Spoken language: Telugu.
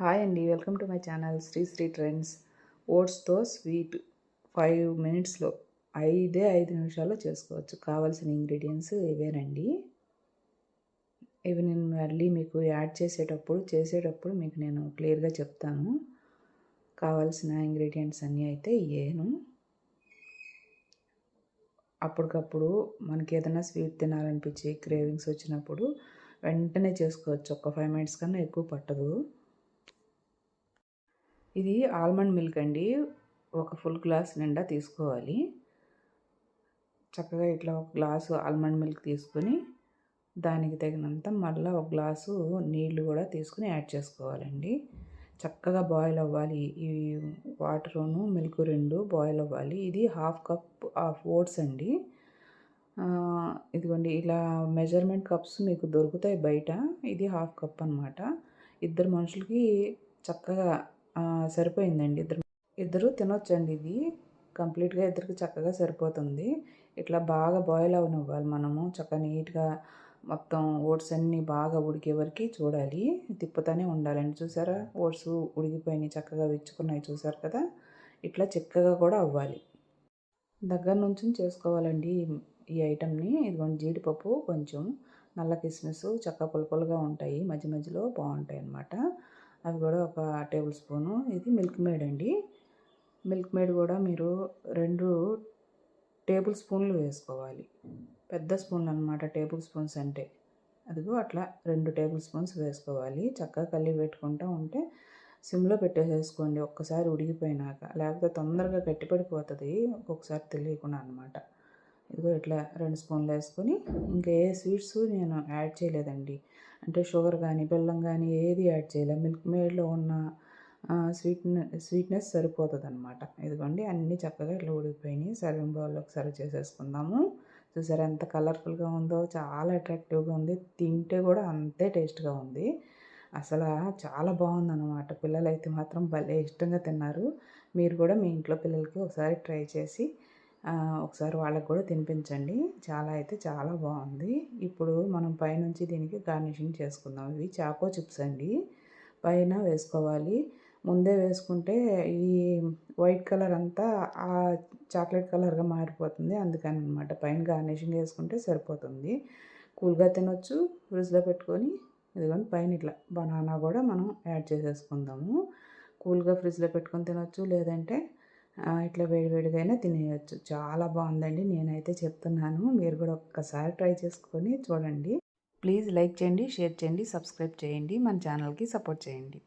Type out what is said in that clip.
హాయ్ అండి welcome to my channel Sri Sri trends. ఓట్స్తో sweet five మినిట్స్లో ఐదే ఐదు నిమిషాల్లో చేసుకోవచ్చు. కావాల్సిన ఇంగ్రీడియంట్స్ ఇవేనండి. ఇవి నేను మళ్ళీ మీకు యాడ్ చేసేటప్పుడు చేసేటప్పుడు మీకు నేను క్లియర్గా చెప్తాను. కావాల్సిన ఇంగ్రీడియంట్స్ అన్నీ అయితే ఇవేను అప్పటికప్పుడు మనకి ఏదైనా స్వీట్ తినాలనిపించి క్రేవింగ్స్ వచ్చినప్పుడు వెంటనే చేసుకోవచ్చు. ఒక ఫైవ్ మినిట్స్ కన్నా ఎక్కువ పట్టదు. ఇది ఆల్మండ్ మిల్క్ అండి. ఒక ఫుల్ గ్లాస్ నిండా తీసుకోవాలి. చక్కగా ఇట్లా ఒక గ్లాసు ఆల్మండ్ మిల్క్ తీసుకొని దానికి తగినంత మళ్ళీ ఒక గ్లాసు నీళ్ళు కూడా తీసుకుని యాడ్ చేసుకోవాలండి. చక్కగా బాయిల్ అవ్వాలి. ఈ వాటరును మిల్క్ రెండు బాయిల్ అవ్వాలి. ఇది హాఫ్ కప్ ఆఫ్ ఓట్స్ అండి. ఇదిగోండి ఇలా మెజర్మెంట్ కప్స్ మీకు దొరుకుతాయి బయట. ఇది హాఫ్ కప్ అనమాట ఇద్దరు మనుషులకి చక్కగా సరిపోయిందండి. ఇద్దరు ఇద్దరు తినొచ్చండి ఇది. కంప్లీట్గా ఇద్దరికి చక్కగా సరిపోతుంది. ఇట్లా బాగా బాయిల్ అవనివ్వాలి మనము. చక్కగా నీట్గా మొత్తం ఓట్స్ అన్నీ బాగా ఉడికే వరకు చూడాలి. తిప్పుతూనే ఉండాలండి. చూసారా? ఓట్స్ ఉడికిపోయినాయి చక్కగా విచ్చుకున్నాయి చూసారు కదా? ఇట్లా చిక్కగా కూడా అవ్వాలి. దగ్గర నుంచి చేసుకోవాలండి ఈ ఐటమ్ని ఇదిగోండి జీడిపప్పు కొంచెం నల్ల కిస్మిస్ చక్క పులుపులుగా ఉంటాయి. మధ్య మధ్యలో బాగుంటాయి అన్నమాట అవి కూడా ఒక టేబుల్ స్పూను. ఇది మిల్క్ మేడ్ అండి. మిల్క్ మేడ్ కూడా మీరు రెండు టేబుల్ స్పూన్లు వేసుకోవాలి. పెద్ద స్పూన్లు అనమాట టేబుల్ స్పూన్స్ అంటే. అదిగో అట్లా రెండు టేబుల్ స్పూన్స్ వేసుకోవాలి. చక్కగా కలిగి పెట్టుకుంటూ ఉంటే సిమ్లో పెట్టేసేసుకోండి ఒక్కసారి ఉడికిపోయినాక. లేకపోతే తొందరగా గట్టిపడిపోతుంది ఒక్కొక్కసారి తెలియకుండా అనమాట ఇదిగో ఇట్లా రెండు స్పూన్లు వేసుకొని ఇంకా ఏ స్వీట్స్ నేను యాడ్ చేయలేదండి. అంటే షుగర్ కానీ బెల్లం కానీ ఏది యాడ్ చేయలేదు మిల్క్ మేడ్లో ఉన్న స్వీట్నె స్వీట్నెస్ సరిపోతుంది అనమాట ఇదిగోండి అన్నీ చక్కగా ఇట్లా ఉడికిపోయినాయి. సర్వింగ్ బౌల్లోకి సర్వ్ చేసేసుకుందాము. చూసారు ఎంత కలర్ఫుల్గా ఉందో చాలా అట్రాక్టివ్గా ఉంది. తింటే కూడా అంతే టేస్ట్గా ఉంది. అసలు చాలా బాగుందన్నమాట. పిల్లలు అయితే మాత్రం భలే ఇష్టంగా తిన్నారు. మీరు కూడా మీ ఇంట్లో పిల్లలకి ఒకసారి ట్రై చేసి ఒకసారి వాళ్ళకి కూడా తినిపించండి. చాలా అయితే చాలా బాగుంది. ఇప్పుడు మనం పైనుంచి దీనికి గార్నిషింగ్ చేసుకుందాం. ఇవి చాకో చిప్స్ అండి. పైన వేసుకోవాలి. ముందే వేసుకుంటే ఈ వైట్ కలర్ అంతా ఆ చాక్లెట్ కలర్గా మారిపోతుంది. అందుకని అనమాట పైన గార్నిషింగ్ వేసుకుంటే సరిపోతుంది. కూల్గా తినొచ్చు. ఫ్రిడ్జ్లో పెట్టుకొని ఇదిగోండి పైన ఇట్లా బనానా కూడా మనం యాడ్ చేసేసుకుందాము. కూల్గా ఫ్రిడ్జ్లో పెట్టుకొని తినొచ్చు. లేదంటే ఇట్లా వేడివేడిగా అయినా తినేయచ్చు. చాలా బాగుందండి. నేనైతే చెప్తున్నాను. మీరు కూడా ఒక్కసారి ట్రై చేసుకొని చూడండి. ప్లీజ్ లైక్ చేయండి షేర్ చేయండి సబ్స్క్రైబ్ చేయండి. మన ఛానల్కి సపోర్ట్ చేయండి.